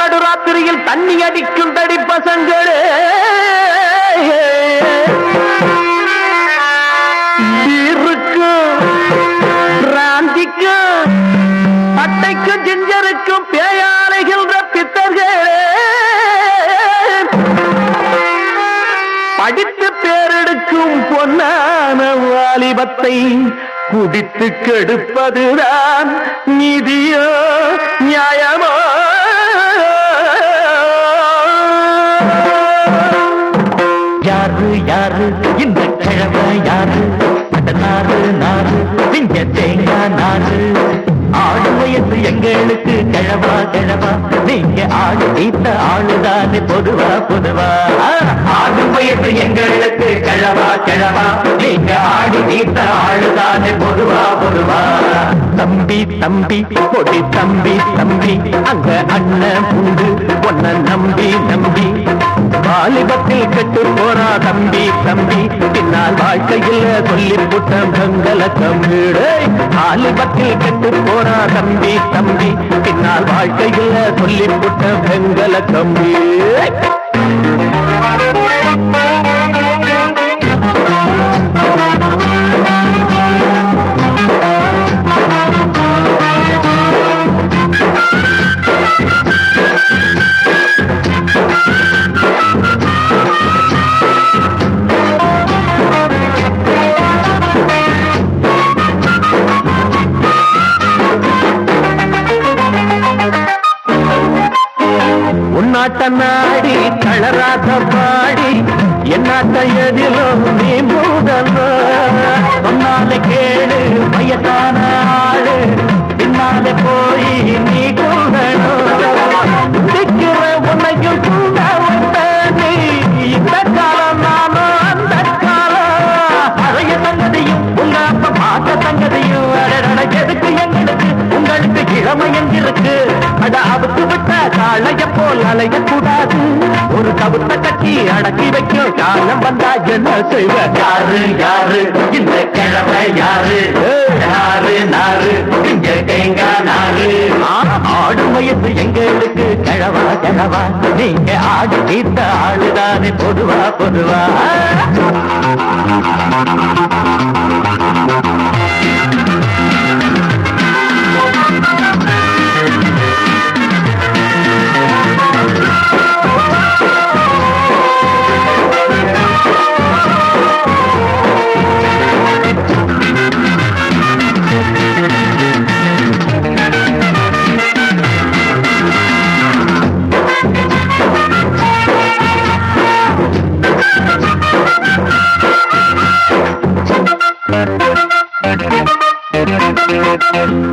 நடுராத்திரியில் தண்ணி அடிக்கும் தடி பசங்களே. பிராந்திக்கும் அட்டைக்கும் ஜிஞ்சருக்கும் பேயாலைகின்ற பித்தர்களே படித்து பேரெடுக்கும் பொன்னான வாலிபத்தை குடித்து கெடுப்பதுதான் நீதியோ நியாயமோ? நாடு யாரு நாடு நாறு திங்க தேங்காய் நாடு ஆடு வயசு எங்களுக்கு கிழவா கிழவா. நீங்க ஆடு தீத்த ஆளுதானே பொதுவா பொதுவா. ஆடு வயசு எங்களுக்கு கிழவா கிழவா. நீங்க ஆடு தீத்த ஆளுதானே பொதுவா பொதுவா. தம்பி தம்பி கொடி தம்பி தம்பி. அங்க அண்ணன் பூண்டு உன்னை வாலிபத்தில் கட்டு போறா தம்பி தம்பி. பின்னால் வாழ்க்கையில் சொல்லி புட்டம் கங்கல கம்பீடு வாலிபத்தில் கட்டு போறா தம்பி தம்பி. பின்னால் வாழ்க்கையில் சொல்லி புட்ட கங்கல தம்பி உன்னாட்ட நாடி தளராத பாடி என்னாத்த எதிலோ நீ மூடலோ? சொன்னாலே கேளு வயதான ஆடு பின்னாலே போய் நீ கூடணும் திக்கிற உன்னையும் கூட வந்த நீ இந்த காலம் நானும் அந்த காலம். பழைய சங்கதியும் உங்க அப்ப பார்த்த சங்கதியும் எதுக்கு எங்களுக்கு? உங்களுக்கு இளமை எங்கிருக்கு அட அவுத்து விட்ட காளைய போல் அலையக்கூடாது. ஒரு கவுத்த கட்டி அடக்கி வைக்கும் காலம் வந்தா என்ன செய்வ? யாரு யாரு? இந்த கிழமை யாரு? யாரு நாரு இங்க தேங்காய் நாரு. ஆடு வயசு எங்களுக்கு கிழவா கிழவா. நீங்க ஆடு தீர்த்த ஆளுதானே பொதுவா பொதுவா.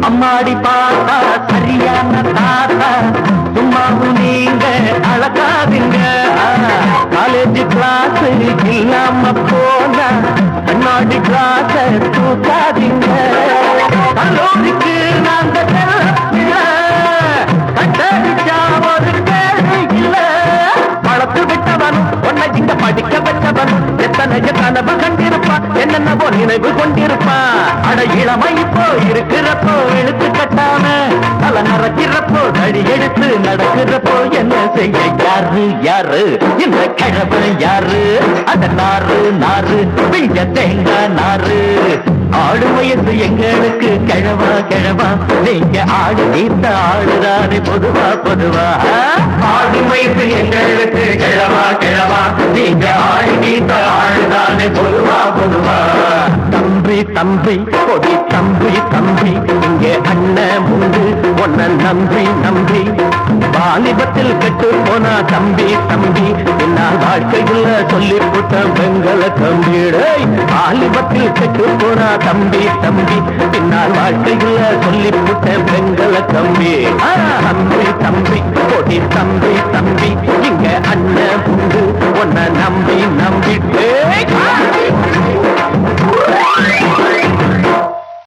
அம்மாடி பாத்தா சரியான தாத்தா. சும்மாவும் நீங்க அழகாதுங்க. காலேஜ் கிளாஸ் இல்லாம போனா கண்ணாடி கிளாஸ் தூக்காதீங்க. கல்லூரிக்கு நாங்க செல்ல விட்டவன் உன்னை இங்க படிக்க வச்சவன் எத்தனை கனவு கண்டு நினைவு கொண்டிருப்பான் அட இளமை இப்போ இருக்கிறப்போ இழுத்து கட்டாம தலை நடக்கிறப்போ தடி எடுத்து நடக்கிறப்போ என்ன செய்ய? யாரு யாரு? இந்த கிழமை யாரு? அந்த நாறு நாறு பிஞ்ச தேங்காய் நாறு. ஆடு வயசு எங்களுக்கு கிழவா கிழவா. நீங்க ஆடு நீத்த ஆடுதானே பொதுவா பொதுவா. ஆடு வயசு எங்களுக்கு கிழவா தம்பி கொடி தம்பி தம்பி இங்கே அண்ணன் உண்டு ஒன்ன நம்பி நம்பி. வாலிபத்தில் கெட்டு போனா தம்பி தம்பி. பின்னால் வாழ்க்கையில் சொல்லி போட்ட வெங்கல தம்பிடே. வாலிபத்தில் கெட்டு போனா தம்பி தம்பி. பின்னால் வாழ்க்கையில் சொல்லி போட்ட வெங்கல தம்பி தம்பி தம்பி கொடி தம்பி தம்பி. இங்க அண்ணன் உண்டு ஒன்ன நம்பி நம்பிட்டு